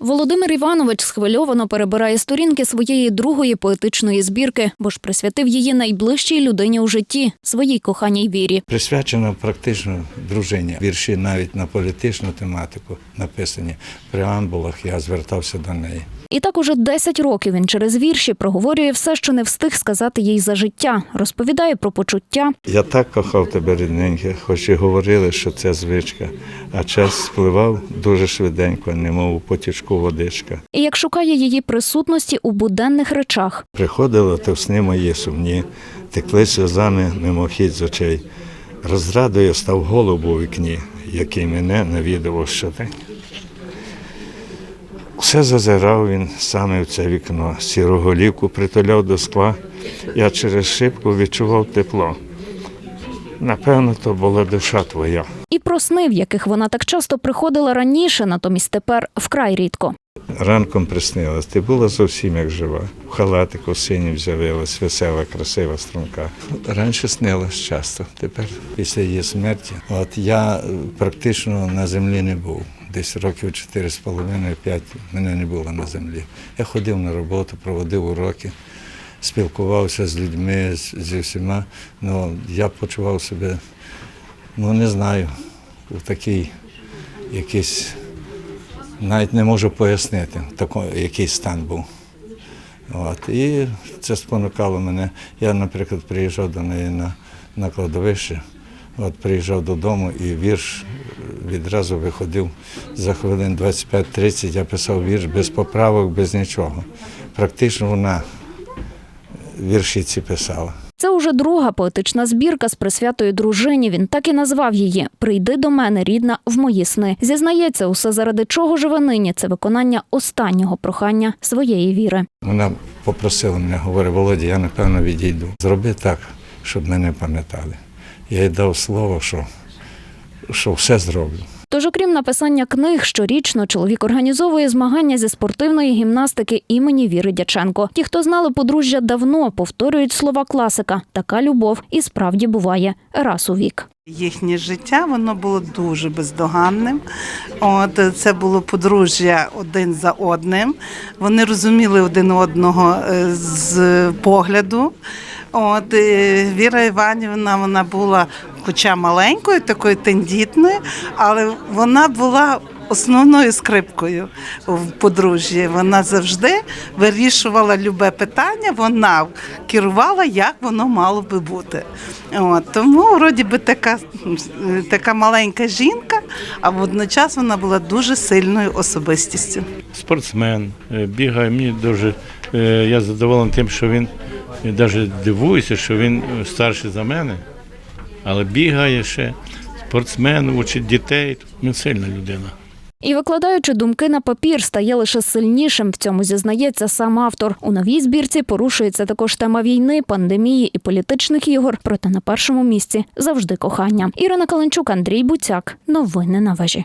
Володимир Іванович схвильовано перебирає сторінки своєї другої поетичної збірки, бо ж присвятив її найближчій людині у житті своїй коханій вірі. Присвячено практично дружині. Вірші навіть на політичну тематику написані. В преамбулах я звертався до неї. І так уже 10 років він через вірші проговорює все, що не встиг сказати їй за життя. Розповідає про почуття, Я так кохав тебе, рідненьке, хоч і говорили, що це звичка, а час спливав дуже швиденько, немов у потічку водичка. і як шукає її присутності у буденних речах. Приходило то сни мої сумні, текли сльозами мимохідь з очей. Розрадою став голуб у вікні, який мене навідував щодень. Все зазирав він саме в це вікно, сіру голівку притуляв до скла. Я через шибку відчував тепло. Напевно, то була душа твоя. І про сни, в яких вона так часто приходила раніше, натомість тепер вкрай рідко. Ранком приснилась, ти була зовсім як жива. В халатику синім з'явилась, весела, красива струнка. Раніше снилась часто, тепер після її смерті. От я е, практично на землі не був. Десь років чотири з половиною, п'ять мене не було на землі. Я ходив на роботу, проводив уроки, спілкувався з людьми, зі всіма. Ну, я почував себе, ну не знаю, у такий якийсь навіть не можу пояснити, тако, який стан був. От. І це спонукало мене. Я, наприклад, приїжджав до неї на, на кладовище, от приїжджав додому і вірш відразу виходив за хвилин 25-30, я писав вірш без поправок, без нічого. Практично вона вірші ці писала. Це уже друга поетична збірка з присвятою дружині. Він так і назвав її Прийди до мене, рідна, в мої сни. Зізнається, усе заради чого живе нині. Це виконання останнього прохання своєї віри. Вона попросила мене, говорить, Володя, я напевно відійду. Зроби так, щоб мене пам'ятали. Я їй дав слово, що, що все зроблю. Тож, окрім написання книг, щорічно чоловік організовує змагання зі спортивної гімнастики імені Віри Дяченко. Ті, хто знали подружжя давно, повторюють слова класика. Така любов і справді буває раз у вік. Їхнє життя воно було дуже бездоганним. От це було подружжя один за одним. Вони розуміли один одного е, з погляду. От Віра Іванівна вона була, хоча маленькою, такою тендітною, але вона була основною скрипкою в подружжі. Вона завжди вирішувала любе питання, вона керувала, як воно мало би бути. От, тому, вроді би, така, така маленька жінка, а водночас вона була дуже сильною особистістю. спортсмен, е, бігає. Мені дуже е, я задоволений тим, що він навіть дивується, що він е, старший за мене, але бігає ще спортсмен, учить дітей. Він сильна людина. І викладаючи думки на папір, стає лише сильнішим. В цьому зізнається сам автор. У новій збірці порушується також тема війни, пандемії і політичних ігор. Проте на першому місці завжди кохання. Ірина Каленчук, Андрій Буцяк. Новини на вежі.